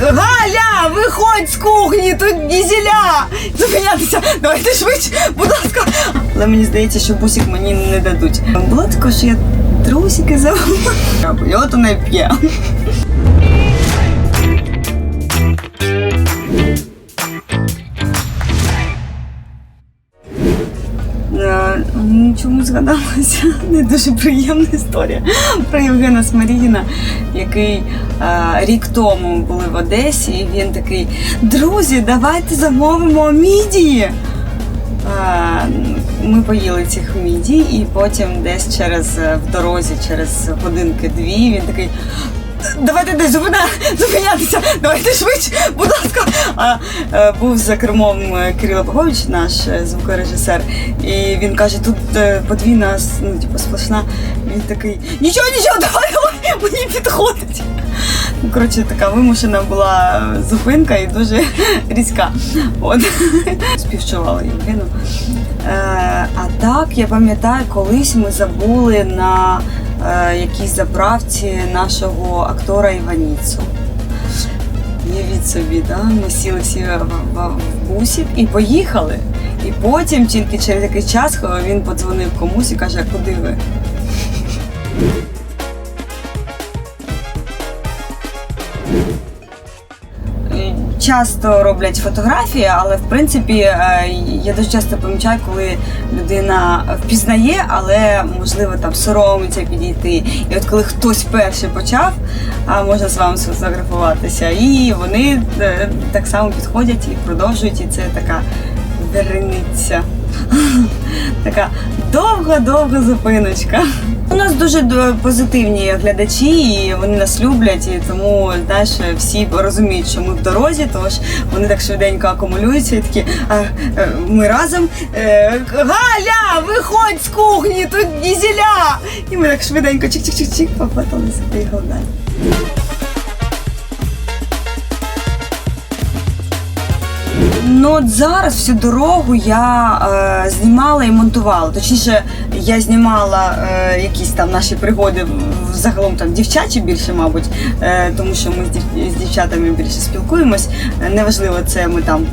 Галя, виходь з кухні, тут дізеля! Зупинятися, давайте швидше, будь ласка. Але мені здається, що бусик мені не дадуть. Було таке, що я трусики забула. І от вона п'є. Чому згадалася не дуже приємна історія про Євгена Смарігіна, який е, рік тому були в Одесі, і він такий: Друзі, давайте замовимо мідії. Е, Ми поїли цих мідій, і потім десь через в дорозі, через годинки-дві, він такий. Давайте десь зупиня, зупинятися, давайте швидше, будь ласка. А е, був за кермом е, Кирило Попович, наш е, звукорежисер, і він каже, тут е, подвійна ну, типу, сплошна. Він такий, нічого, нічого, давай, давай, мені підходить. Ну, коротше, така вимушена була зупинка і дуже різка. От. Співчувала Євгену. Е, а так, я пам'ятаю, колись ми забули на якійсь заправці нашого актора Іваніцу. Уявіть собі, да? ми сіли всі в, в, в бусик і поїхали. І потім, тільки через якийсь час, він подзвонив комусь і каже, куди ви? Часто роблять фотографії, але в принципі е, я дуже часто помічаю, коли людина впізнає, але можливо там соромиться підійти. І от коли хтось перший почав, а можна з вами сфотографуватися, і вони е, так само підходять і продовжують, і це така верениця. Така довга-довга зупиночка. У нас дуже позитивні глядачі, і вони нас люблять, і тому знаєш, всі розуміють, що ми в дорозі, тож вони так швиденько акумулюються і такі, а, е, ми разом. е, Галя, виходь з кухні, тут дізеля! І ми так швиденько чик-чик-чик-чик пофоталися, поїхали далі. Ну от зараз всю дорогу я е, знімала і монтувала. Точніше, я знімала е, якісь там наші пригоди в- загалом там дівчачі більше, мабуть, е, тому що ми з, дів- з дівчатами більше спілкуємось. Неважливо, це ми там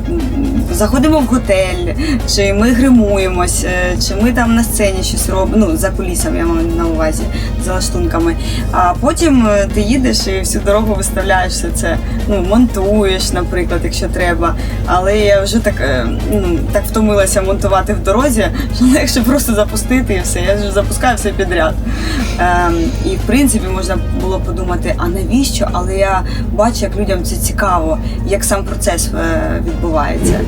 заходимо в готель, чи ми гримуємось, е, чи ми там на сцені щось робимо. Ну за кулісами я маю на увазі за лаштунками. А потім е, ти їдеш і всю дорогу виставляєш все це. Ну монтуєш, наприклад, якщо треба. Але я вже так, е, ну, так втомилася монтувати в дорозі, що легше просто запустити і все. Я вже запускаю все підряд. Ем, і в принципі можна було подумати, а навіщо? Але я бачу, як людям це цікаво, як сам процес е, відбувається.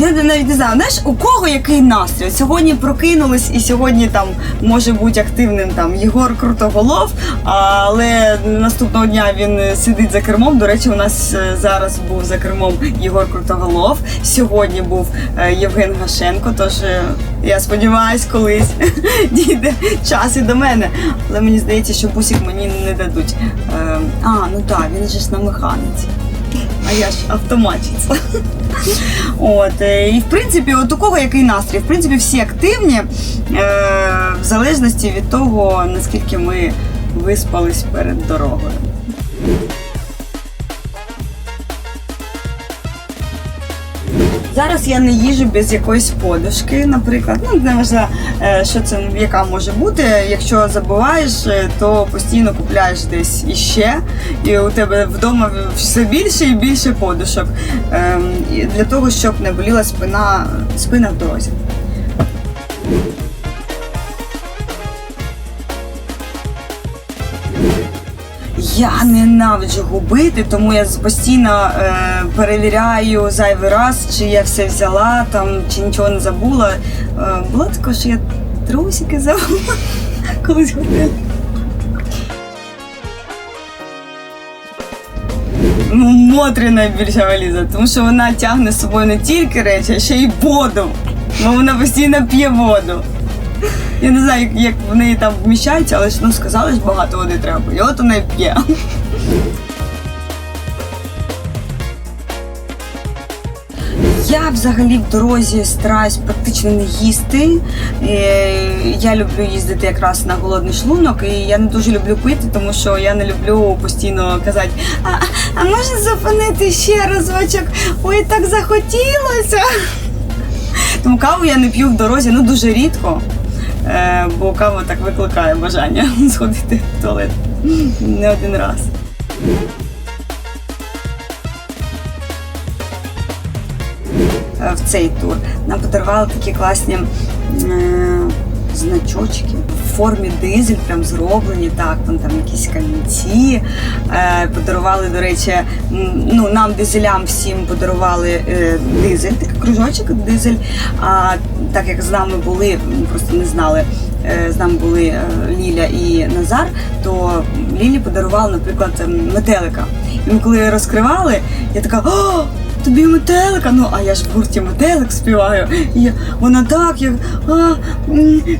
Я навіть не знаю, знаєш, у кого який настрій? Сьогодні прокинулись, і сьогодні там може бути активним там Єгор Крутоголов, але наступного дня він сидить за кермом. До речі, у нас е, зараз був за кермом Єгор Крутоголов. Сьогодні був е, Євген Гашенко. Тож е, я сподіваюсь, колись дійде час і до мене. Але мені здається, що бусик мені не дадуть. Е, А, ну так, він же ж на механиці. А я ж автоматчиця. От, е, і в принципі, от у кого який настрій? В принципі, всі активні, е, в залежності від того, наскільки ми виспались перед дорогою. Зараз я не їжу без якоїсь подушки, наприклад. Ну, не важливо, е, що це яка може бути. Якщо забуваєш, е, то постійно купляєш десь іще, і у тебе вдома все більше і більше подушок. Ем, Для того, щоб не боліла спина, спина в дорозі. Я ненавиджу губити, тому я постійно е, перевіряю зайвий раз, чи я все взяла, там, чи нічого не забула. Е, було таке, що я трусики забула колись готелі. Ну, Мотрі найбільша валіза, тому що вона тягне з собою не тільки речі, а ще й воду. Бо вона постійно п'є воду. Я не знаю, як, як в неї там вміщається, але ну сказали ж багато води треба. І от вона і п'є. Я взагалі в дорозі стараюсь практично не їсти. Е, Я люблю їздити якраз на голодний шлунок, і я не дуже люблю пити, тому що я не люблю постійно казати, а, а можна зупинити ще разочок? Ой, так захотілося. Тому каву я не п'ю в дорозі, ну дуже рідко. Е, Бо кава так викликає бажання сходити в туалет не один раз. Е, в цей тур. Нам подарували такі класні е, значочки формі дизель, прям зроблені. Так, вон там якісь камінці. Е, подарували, до речі, ну нам дизелям всім подарували е, дизель, такий кружочок дизель. А так як з нами були, просто не знали. е, З нами були е, Ліля і Назар, то Лілі подарували, наприклад, метелика. І ми коли розкривали, я така. О! Тобі метелика. Ну, а я ж в гурті метелик співаю. І вона так, як а,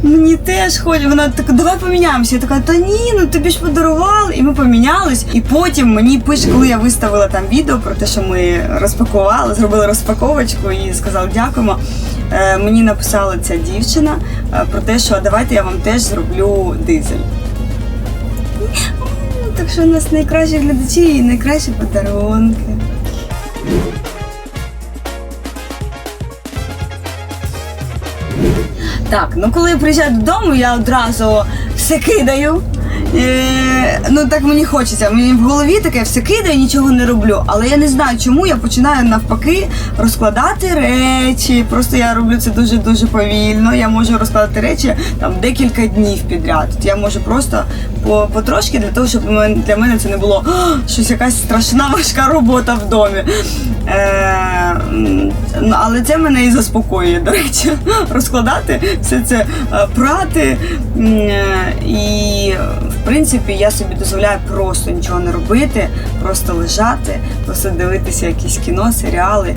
мені теж хоче. Вона така, давай поміняємося. Я така, та ні, ну тобі ж подарували. І ми помінялись. І потім мені пише, коли я виставила там відео про те, що ми розпакували, зробили розпаковочку і сказали дякуємо. Е, мені написала ця дівчина е, про те, що давайте я вам теж зроблю дизель. Ну, Так що у нас найкращі глядачі і найкращі подарунки. Так, ну коли я приїжджаю додому, я одразу все кидаю. Е, ну так мені хочеться. Мені в голові таке все кидаю, нічого не роблю. Але я не знаю, чому я починаю навпаки розкладати речі. Просто я роблю це дуже дуже повільно. Я можу розкладати речі там декілька днів підряд. Я можу просто по потрошки для того, щоб для мене це не було щось якась страшна важка робота в домі. Е, але це мене і заспокоює, до речі, розкладати все це е, прати. е, І в принципі я собі дозволяю просто нічого не робити, просто лежати, просто дивитися якісь кіно, серіали.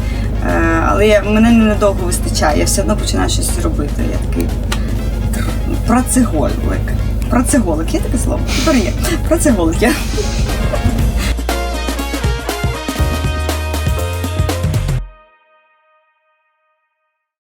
Е, Але я, мене ненадовго вистачає, я все одно починаю щось робити. Я такий тр- працеголик. Працеголик, є таке слово? Тепер є. Працеголик я.